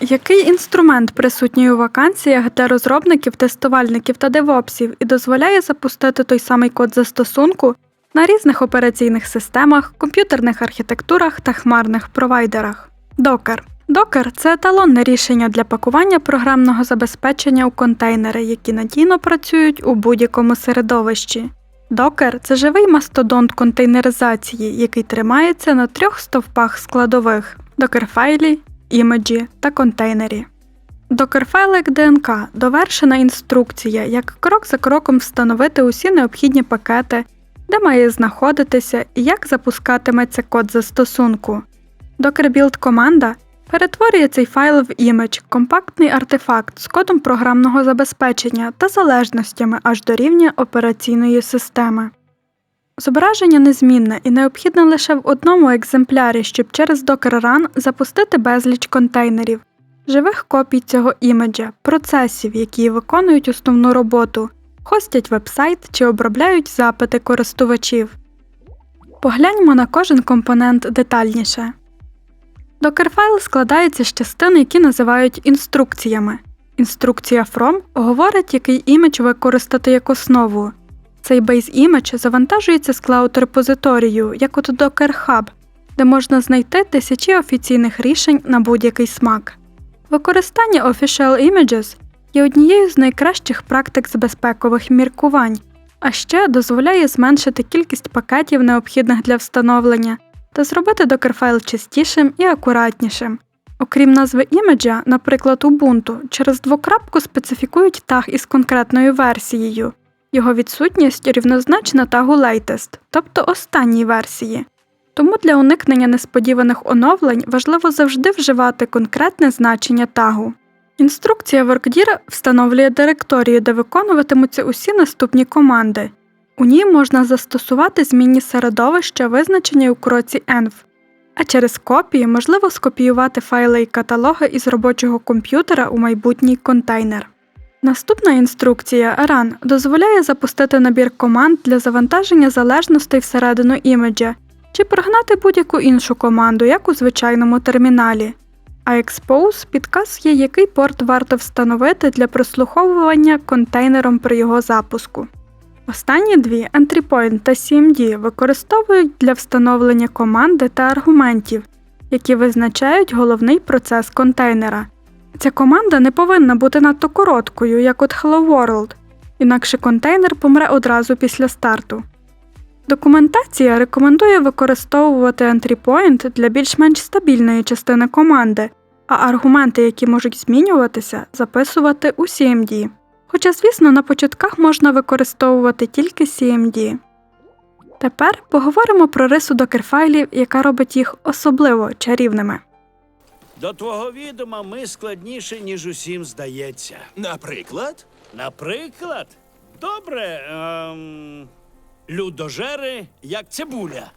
Який інструмент присутній у вакансіях для розробників, тестувальників та девопсів і дозволяє запустити той самий код застосунку на різних операційних системах, комп'ютерних архітектурах та хмарних провайдерах? Docker. Docker – це еталонне рішення для пакування програмного забезпечення у контейнери, які надійно працюють у будь-якому середовищі. Docker – це живий мастодонт контейнеризації, який тримається на трьох стовпах складових докерфайлі, імеджі та контейнері. Докерфайл як ДНК довершена інструкція, як крок за кроком встановити усі необхідні пакети, де має знаходитися і як запускатиметься код застосунку. Docker Build команда перетворює цей файл в імедж, компактний артефакт з кодом програмного забезпечення та залежностями аж до рівня операційної системи. Зображення незмінне і необхідне лише в одному екземплярі, щоб через Docker Run запустити безліч контейнерів, живих копій цього імеджа, процесів, які виконують основну роботу, хостять вебсайт чи обробляють запити користувачів. Погляньмо на кожен компонент детальніше. Докерфайл складається з частин, які називають інструкціями. Інструкція From говорить, який імідж використати як основу. Цей Image завантажується з клауд репозиторію, як от Docker Hub, де можна знайти тисячі офіційних рішень на будь-який смак. Використання Official Images є однією з найкращих практик з безпекових міркувань, а ще дозволяє зменшити кількість пакетів, необхідних для встановлення, та зробити докерфайл чистішим і акуратнішим. Окрім назви імеджа, наприклад, Ubuntu, через двокрапку специфікують таг із конкретною версією. Його відсутність рівнозначна тагу Latest, тобто останній версії. Тому для уникнення несподіваних оновлень важливо завжди вживати конкретне значення тагу. Інструкція WorkDir встановлює директорію, де виконуватимуться усі наступні команди. У ній можна застосувати змінні середовища, визначені у кроці env, а через копії можливо скопіювати файли і каталоги із робочого комп'ютера у майбутній контейнер. Наступна інструкція Run дозволяє запустити набір команд для завантаження залежностей всередину імеджа чи прогнати будь-яку іншу команду, як у звичайному терміналі. А Expose підказує, який порт варто встановити для прослуховування контейнером при його запуску. Останні дві EntryPoint та CMD використовують для встановлення команди та аргументів, які визначають головний процес контейнера. Ця команда не повинна бути надто короткою, як от Hello World, інакше контейнер помре одразу після старту. Документація рекомендує використовувати EntryPoint для більш-менш стабільної частини команди, а аргументи, які можуть змінюватися, записувати у CMD. Хоча, звісно, на початках можна використовувати тільки CMD. Тепер поговоримо про рису докерфайлів, яка робить їх особливо чарівними. До твого відома ми складніше, ніж усім здається. Наприклад, Наприклад, добре, ем, людожери, як цибуля.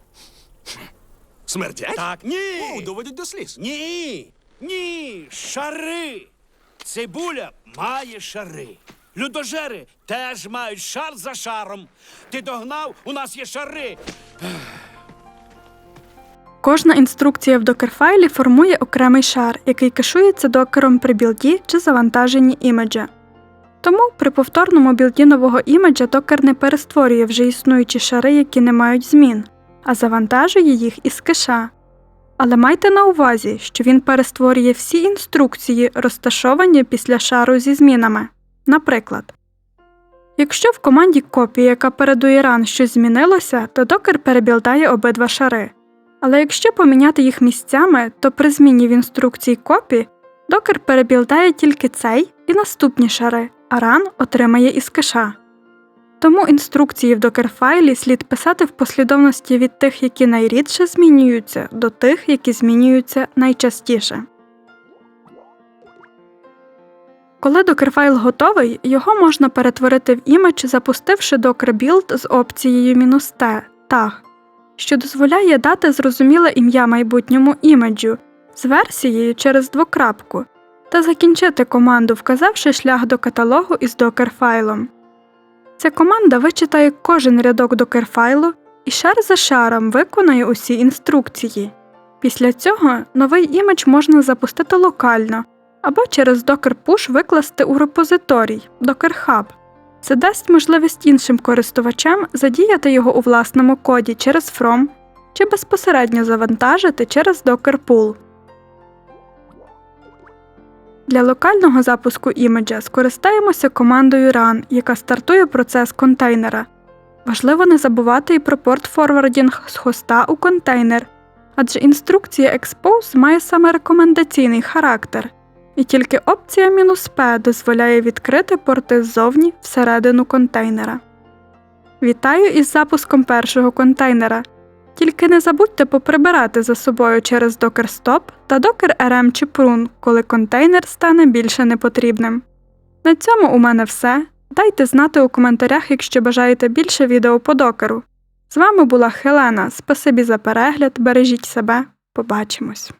смердять? Так, ні. О, доводять до сліз. Ні. Ні. Шари. Цибуля має шари. Людожери теж мають шар за шаром. Ти догнав, у нас є шари. Кожна інструкція в докерфайлі формує окремий шар, який кешується докером при білді чи завантаженні імеджа. Тому при повторному білді нового імеджа докер не перестворює вже існуючі шари, які не мають змін, а завантажує їх із кеша. Але майте на увазі, що він перестворює всі інструкції, розташовані після шару зі змінами. Наприклад, якщо в команді копії, яка передує ран, щось змінилося, то докер перебілдає обидва шари. Але якщо поміняти їх місцями, то при зміні в інструкції копі докер перебілдає тільки цей і наступні шари, а ран отримає із кеша. Тому інструкції в докерфайлі слід писати в послідовності від тих, які найрідше змінюються, до тих, які змінюються найчастіше. Коли докерфайл готовий, його можна перетворити в імідж, запустивши docker build з опцією "-t" tag, що дозволяє дати зрозуміле ім'я майбутньому імеджу з версією через двокрапку та закінчити команду, вказавши шлях до каталогу із докерфайлом. Ця команда вичитає кожен рядок докерфайлу і шар за шаром виконає усі інструкції. Після цього новий імідж можна запустити локально або через Docker Push викласти у репозиторій Docker Hub. Це дасть можливість іншим користувачам задіяти його у власному коді через From чи безпосередньо завантажити через Docker Pool. Для локального запуску імеджа скористаємося командою run, яка стартує процес контейнера. Важливо не забувати і про порт-форвардінг з хоста у контейнер, адже інструкція Expose має саме рекомендаційний характер, і тільки опція мінус "-p дозволяє відкрити порти ззовні всередину контейнера. Вітаю із запуском першого контейнера. Тільки не забудьте поприбирати за собою через Docker Stop та Docker RM чи Prun, коли контейнер стане більше непотрібним. На цьому у мене все. Дайте знати у коментарях, якщо бажаєте більше відео по докеру. З вами була Хелена. Спасибі за перегляд, бережіть себе, побачимось.